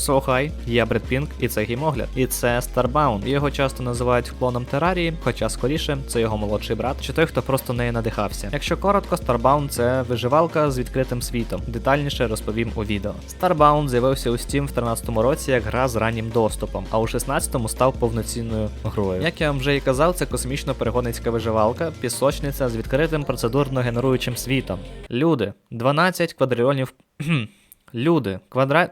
So Hi, я Бред Пінк, і це гімогляд. І це Starbound. Його часто називають клоном Терарії, хоча скоріше це його молодший брат, чи той, хто просто нею надихався. Якщо коротко, Starbound це виживалка з відкритим світом. Детальніше розповім у відео. Starbound з'явився у Steam в 13-му році як гра з раннім доступом, а у 16-му став повноцінною грою. Як я вам вже і казав, це космічно-перегонницька виживалка, пісочниця з відкритим процедурно генеруючим світом. Люди, 12 квадрильйонів. Люди, квадрат.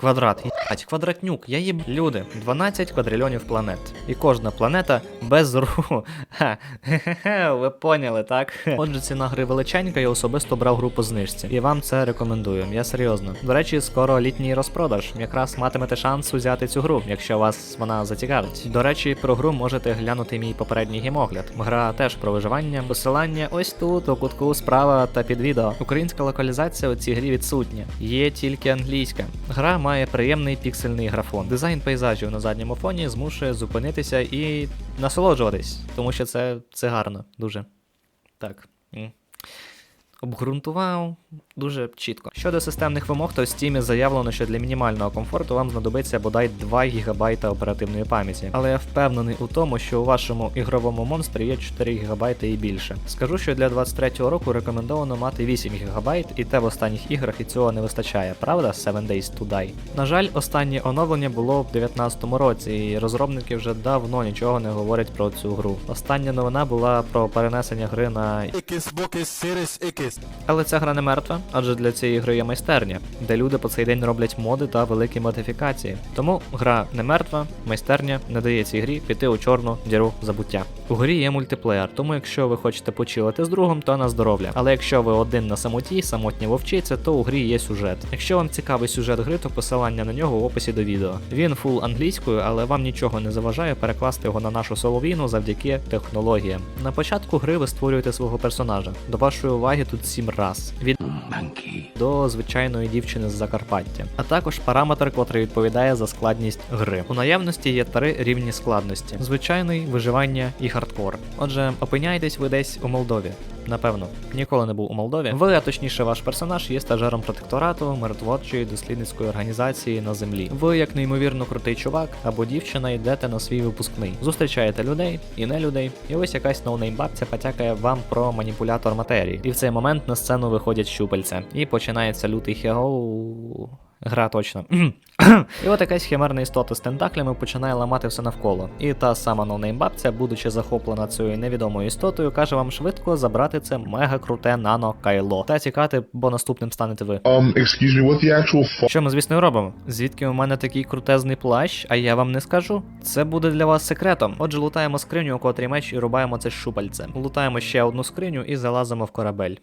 Квадрат, їбать, квадратнюк, я їб... Люди, 12 квадрильйонів планет. І кожна планета без руху. Ха, хе-хе-хе, ви поняли, так? Отже, ціна гри величенька, я особисто брав гру по знижці. І вам це рекомендую, я серйозно. До речі, скоро літній розпродаж. Якраз матимете шанс узяти цю гру, якщо вас вона зацікавить. До речі, про гру можете глянути мій попередній гімогляд. Гра теж про виживання. Посилання ось тут, у кутку справа та під відео. Українська локалізація у цій грі відсутня. Є тільки англійська. Гра має приємний піксельний графон. Дизайн пейзажів на задньому фоні змушує зупинитися і насолоджуватись, тому що це, це гарно, дуже. Так. Обґрунтував дуже чітко. Щодо системних вимог, то в Steam заявлено, що для мінімального комфорту вам знадобиться бодай 2 ГБ оперативної пам'яті. Але я впевнений у тому, що у вашому ігровому монстрі є 4 ГБ і більше. Скажу, що для 23-го року рекомендовано мати 8 ГБ, і те в останніх іграх і цього не вистачає, правда? 7 Days to Die. На жаль, останнє оновлення було в 19-му році, і розробники вже давно нічого не говорять про цю гру. Остання новина була про перенесення гри на бокис, сирис, икис. але ця гра не мертва, адже для цієї гри є майстерня, де люди по цей день роблять моди та великі модифікації. Тому гра не мертва, майстерня не дає цій грі піти у чорну діру забуття. У грі є мультиплеєр, тому якщо ви хочете почилити з другом, то на здоров'я. Але якщо ви один на самоті, самотня вовчиця, то у грі є сюжет. Якщо вам цікавий сюжет гри, то посилання на нього в описі до відео. Він фул англійською, але вам нічого не заважає перекласти його на нашу солов'їну завдяки технологіям. На початку гри ви створюєте свого персонажа. До вашої уваги тут сім раз. Від до звичайної дівчини з Закарпаття, а також параметр, котрий відповідає за складність гри. У наявності є три рівні складності: звичайний, виживання і хардкор. Отже, опиняєтесь ви десь у Молдові. Напевно, ніколи не був у Молдові. Ви, а точніше, ваш персонаж є стажером протекторату миротворчої дослідницької організації на землі. Ви, як неймовірно крутий чувак або дівчина, йдете на свій випускний. Зустрічаєте людей і не людей, і ось якась ноунейм бабця потякає вам про маніпулятор матерії. І в цей момент на сцену виходять щупальця. І починається лютий хегоу. Гра точно. і от якась химерна істота з тентаклями починає ламати все навколо. І та сама ноунейм бабця, будучи захоплена цією невідомою істотою, каже вам швидко забрати це мега круте нано кайло та тікати, бо наступним станете ви. Um, excuse me, what the actual? Що ми, звісно, і робимо? Звідки у мене такий крутезний плащ, а я вам не скажу. Це буде для вас секретом. Отже, лутаємо скриню, у котрій меч і рубаємо це щупальце. Лутаємо ще одну скриню і залазимо в корабель.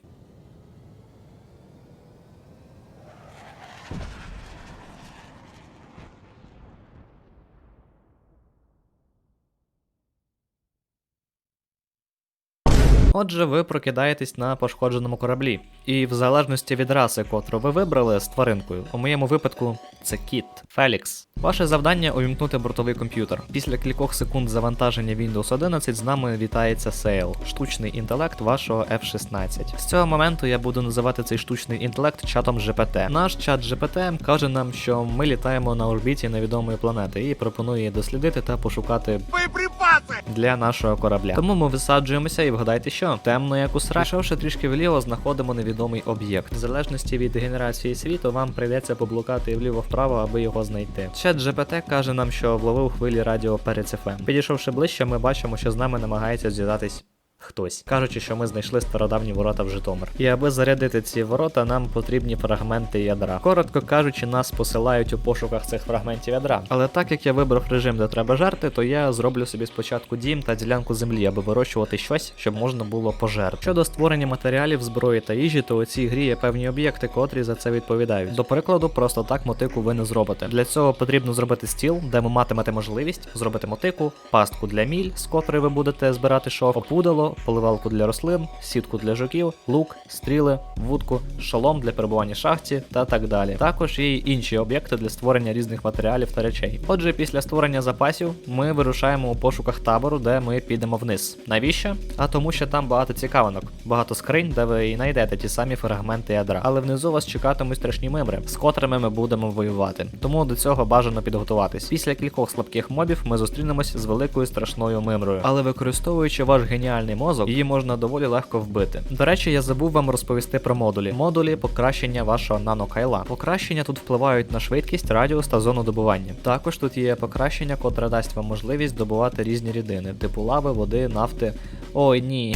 Отже, ви прокидаєтесь на пошкодженому кораблі, і в залежності від раси, котру ви вибрали з тваринкою, у моєму випадку це кіт Фелікс. Ваше завдання увімкнути бортовий комп'ютер. Після кількох секунд завантаження Windows 11 з нами вітається Сейл, штучний інтелект вашого F16. З цього моменту я буду називати цей штучний інтелект чатом GPT. Наш чат GPT каже нам, що ми літаємо на орбіті невідомої планети і пропонує її дослідити та пошукати Боеприпасы! для нашого корабля. Тому ми висаджуємося і вгадайте, що темно як у сра. Пішовши трішки вліво, знаходимо невідомий об'єкт. В залежності від генерації світу, вам прийдеться поблукати вліво-вправо, аби його знайти. Чат GPT каже нам, що вловив хвилі радіо перед ЦФМ. Підійшовши ближче, ми бачимо, що з нами намагається зв'язатись. Хтось кажучи, що ми знайшли стародавні ворота в Житомир. І аби зарядити ці ворота, нам потрібні фрагменти ядра. Коротко кажучи, нас посилають у пошуках цих фрагментів ядра. Але так як я вибрав режим, де треба жерти, то я зроблю собі спочатку дім та ділянку землі, аби вирощувати щось, щоб можна було пожерти. Щодо створення матеріалів, зброї та їжі, то у цій грі є певні об'єкти, котрі за це відповідають. До прикладу, просто так мотику ви не зробите. Для цього потрібно зробити стіл, де ви матимете можливість зробити мотику, пастку для міль, з котрої ви будете збирати шов, опудало, поливалку для рослин, сітку для жуків, лук, стріли, вудку, шолом для перебування шахті та так далі. Також є й інші об'єкти для створення різних матеріалів та речей. Отже, після створення запасів ми вирушаємо у пошуках табору, де ми підемо вниз. Навіщо? А тому, що там багато цікавинок, багато скринь, де ви і знайдете ті самі фрагменти ядра. Але внизу вас чекатимуть страшні мимри, з котрими ми будемо воювати. Тому до цього бажано підготуватись. Після кількох слабких мобів ми зустрінемось з великою страшною мимрою. Але використовуючи ваш геніальний мозок, її можна доволі легко вбити. До речі, я забув вам розповісти про модулі. Модулі покращення вашого нанокайла. Покращення тут впливають на швидкість, радіус та зону добування. Також тут є покращення, котре дасть вам можливість добувати різні рідини, типу лави, води, нафти. Ой, ні.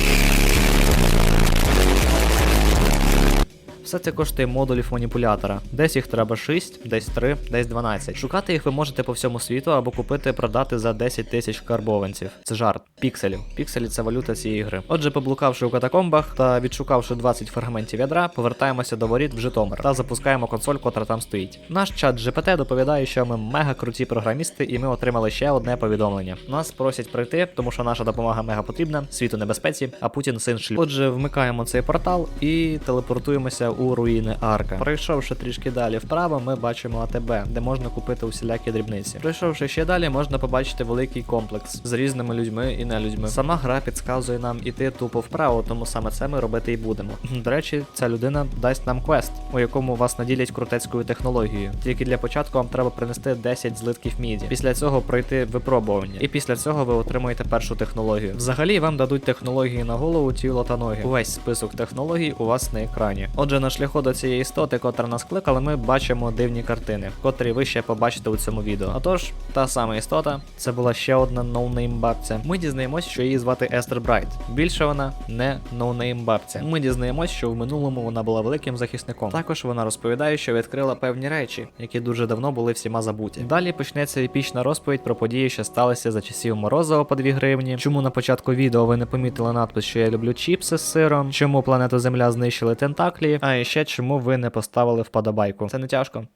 Все це коштує модулів маніпулятора. Десь їх треба 6, десь 3, десь 12. Шукати їх ви можете по всьому світу або купити продати за 10 тисяч карбованців. Це жарт, пікселів. Пікселі це валюта цієї гри. Отже, поблукавши у катакомбах та відшукавши 20 фрагментів ядра, повертаємося до воріт в Житомир та запускаємо консоль, котра там стоїть. Наш чат GPT доповідає, що ми мега круті програмісти, і ми отримали ще одне повідомлення. Нас просять прийти, тому що наша допомога мега потрібна, світу небезпеці, а Путін син шлюб. Отже, вмикаємо цей портал і телепортуємося у руїни Арка. Пройшовши трішки далі вправо, ми бачимо АТБ, де можна купити усілякі дрібниці. Пройшовши ще далі, можна побачити великий комплекс з різними людьми і нелюдьми. Сама гра підказує нам іти тупо вправо, тому саме це ми робити і будемо. До речі, ця людина дасть нам квест, у якому вас наділять крутецькою технологією. Тільки для початку вам треба принести 10 злитків міді. Після цього пройти випробування. І після цього ви отримуєте першу технологію. Взагалі вам дадуть технології на голову, тіло та ноги. Увесь список технологій у вас на екрані. Отже, на шляху до цієї істоти, котра нас кликала, ми бачимо дивні картини, котрі ви ще побачите у цьому відео. Отож, та сама істота, це була ще одна ноунейм бабця. Ми дізнаємось, що її звати Естер Брайт. Більше вона не ноунейм бабця. Ми дізнаємось, що в минулому вона була великим захисником. Також вона розповідає, що відкрила певні речі, які дуже давно були всіма забуті. Далі почнеться епічна розповідь про події, що сталися за часів Морозова по 2 гривні. Чому на початку відео ви не помітили надпис, що я люблю чіпси з сиром? Чому планету Земля знищили тентаклі? А ще чому ви не поставили вподобайку? Це не тяжко.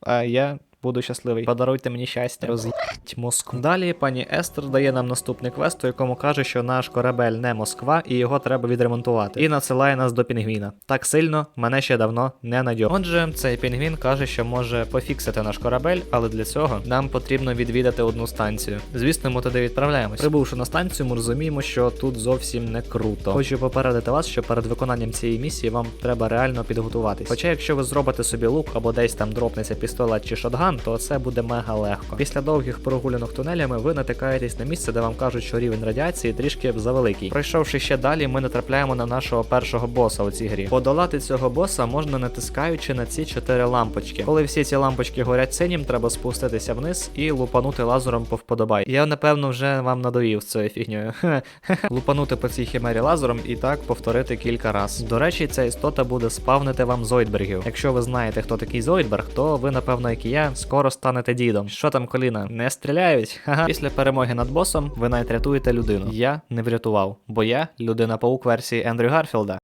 А я буду щасливий. Подаруйте мені щастя, роз'їть мозку. Далі пані Естер дає нам наступний квест, у якому каже, що наш корабель не Москва і його треба відремонтувати. І надсилає нас до пінгвіна. Так сильно мене ще давно не надьо. Отже, цей пінгвін каже, що може пофіксити наш корабель, але для цього нам потрібно відвідати одну станцію. Звісно, ми туди відправляємось. Прибувши на станцію, ми розуміємо, що тут зовсім не круто. Хочу попередити вас, що перед виконанням цієї місії вам треба реально підготуватись. Хоча, якщо ви зробите собі лук або десь там дропнеться пістолет чи шотган, то це буде мега легко. Після довгих прогулянок тунелями ви натикаєтесь на місце, де вам кажуть, що рівень радіації трішки завеликий. Пройшовши ще далі, ми натрапляємо на нашого першого боса у цій грі. Подолати цього боса можна натискаючи на ці чотири лампочки. Коли всі ці лампочки горять синім, треба спуститися вниз і лупанути лазером по вподобай. Я напевно вже вам надоїв з цією фігньою. лупанути по цій химері лазером і так повторити кілька раз. До речі, ця істота буде спавнити вам зойдбергів. Якщо ви знаєте, хто такий зойдберг, то ви, напевно, як і я, скоро станете дідом. Що там, коліна? Не стріляють? Ха-ха. Після перемоги над босом ви навіть рятуєте людину. Я не врятував, бо я людина паук версії Ендрю Гарфілда.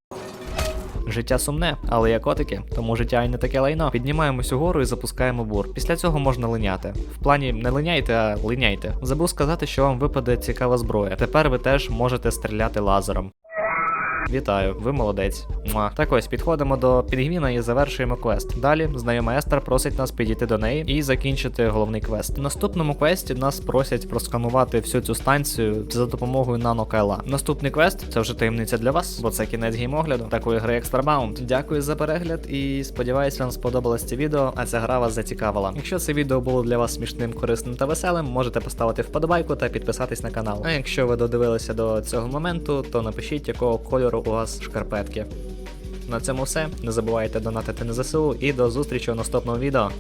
Життя сумне, але є котики, тому життя і не таке лайно. Піднімаємось угору і запускаємо бур. Після цього можна линяти. В плані не линяйте, а линяйте. Забув сказати, що вам випаде цікава зброя. Тепер ви теж можете стріляти лазером. Вітаю, ви молодець. Муа. Так ось підходимо до пінгвіна і завершуємо квест. Далі знайома Естер просить нас підійти до неї і закінчити головний квест. В наступному квесті нас просять просканувати всю цю станцію за допомогою нанокайла. Наступний квест це вже таємниця для вас, бо це кінець геймогляду такої гри Starbound. Дякую за перегляд і сподіваюсь, вам сподобалось це відео, а ця гра вас зацікавила. Якщо це відео було для вас смішним, корисним та веселим, можете поставити вподобайку та підписатись на канал. А якщо ви додивилися до цього моменту, то напишіть, якого кольору вибору у вас шкарпетки. На цьому все. Не забувайте донатити на ЗСУ і до зустрічі у наступному відео.